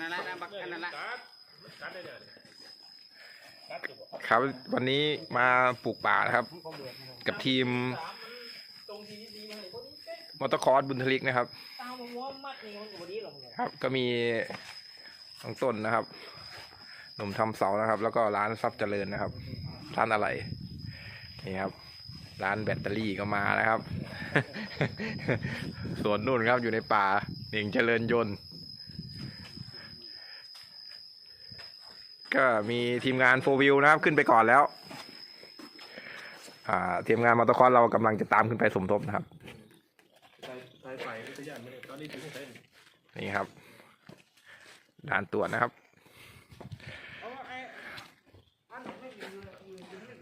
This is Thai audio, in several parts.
นั่นแหละนะบักอันนั่นแหละครับวันนี้มาปลูกป่านะครับ กับทีมมอเตอร์คอร์สบุญทลิกนะครับ ครับก็มีน้องต้นนะครับ หนุ่มทำเสานะครับ แล้วก็ร้านทรัพย์เจริญนะครับ ร้านอะไรนี่ครับ ร้านแบตเตอรี่ก็มานะครับ สวนนู่นครับอยู่ในป่าหนึ่งเจริญยนต์ ก็มีทีมงานโฟวิวนะครับขึ้นไปก่อนแล้ว อ่าทีมงานมอเตอร์คอร์เรากำลังจะตามขึ้นไปสมทบนะครับนี่ครับด่านตรวจนะครับ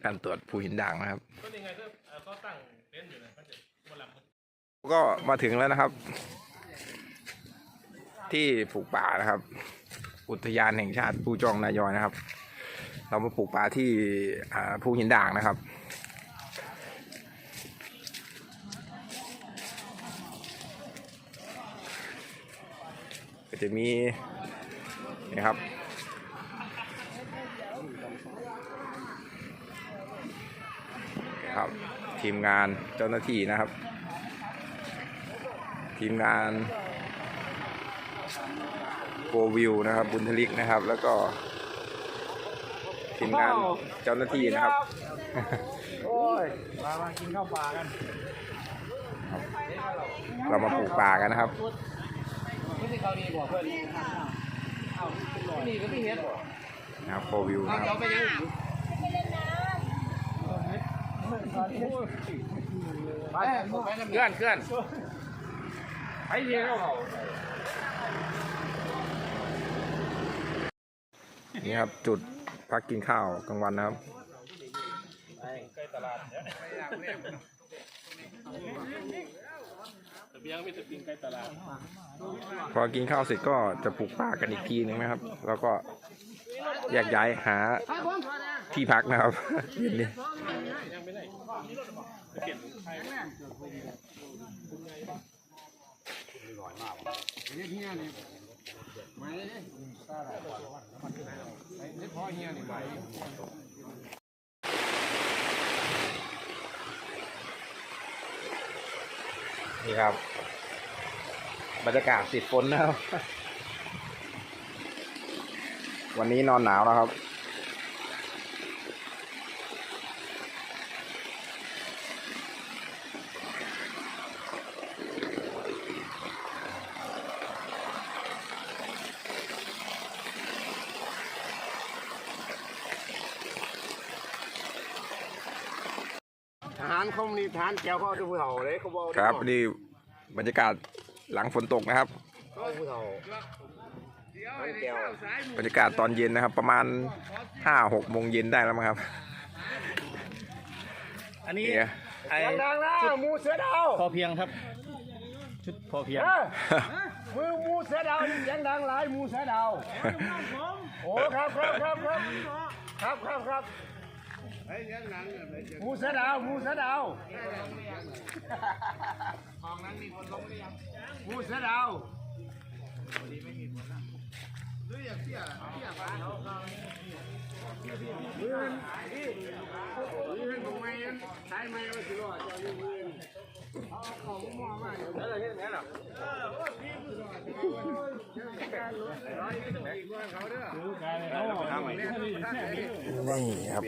ด่านตรวจภูหินด่างนะครับก็มาถึงแล้วนะครับ ที่ปลูกป่านะครับ อุทยานแห่งชาติภูจองนายอยนะครับ เรามาปลูกป่าที่ภูหินด่างนะครับก็จะมีนี่ครับครับ ทีมงานเจ้าหน้าที่นะครับ ทีมงาน โกวิวนะครับ บุญทลิกนะครับ แล้วก็ทีมงานเจ้าหน้าที่นะครับ โอ้ยมามากินข้าวปลากัน เรามาปลูกป่ากันนะครับไม่ใช่เขาดีกว่าเพื่อนเอ้านี่ก็ไม่เห็นนะครับโกวิวนะครับเราไปยังไปเคลื่อนเคลื่อนไอ้เหี้ยเขา นี่ครับจุดพักกินข้าวกลางวันนะครับใกล้ตลาดพอกินข้าวเสร็จก็จะปลูกป่ากันอีกทีหนึงนะครับ แล้วก็แยกย้ายหาที่พักนะครับเย็นนี้ นี่ครับ บรรยากาศติดฝนนะครับ วันนี้นอนหนาวแล้วครับารเขามีทหารแก้วเขาดูผู้เฒ่าเลยเขาบอกครับนี่บรรยากาศหลังฝนตกนะครับเขาผู้เฒ่าทหารแก้วบรรยากาศตอนเย็นนะครับ ประมาณห้าหกโมงเย็นได้แล้วมั้งครับ อันนี้เนี่ยไอ้ดังๆนะหมูเสือดาวพอเพียงครับ ชุดพอเพียงเออมือหมูเสือดาวเสียงดังหลายหมูเสือดาวโอ้ครับครับครับครับครับครับครับ หมูเสือดาวหมูเสือดาวหมูเสือดาวนี่ครับอาหารเย็นนะครับหมูเห็ดเป็ดไก่ดับหมดก่อนตัวไปชักห นี่ครับ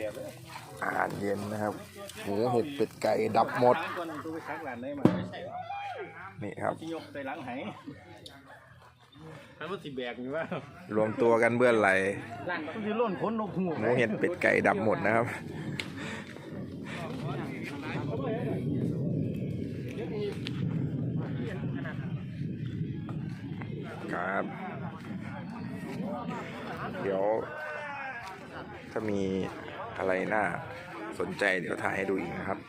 อาหารเย็นนะครับหมูเห็ดเป็ดไก่ดับหมด นี่ครับรวมตัวกันเบื่องไหลหมูเห็ดเป็ดไก่ดับหมดนะครับ ครับ เดี๋ยว ถ้ามีอะไรน่าสนใจเดี๋ยวถ่ายให้ดูอีกนะครับ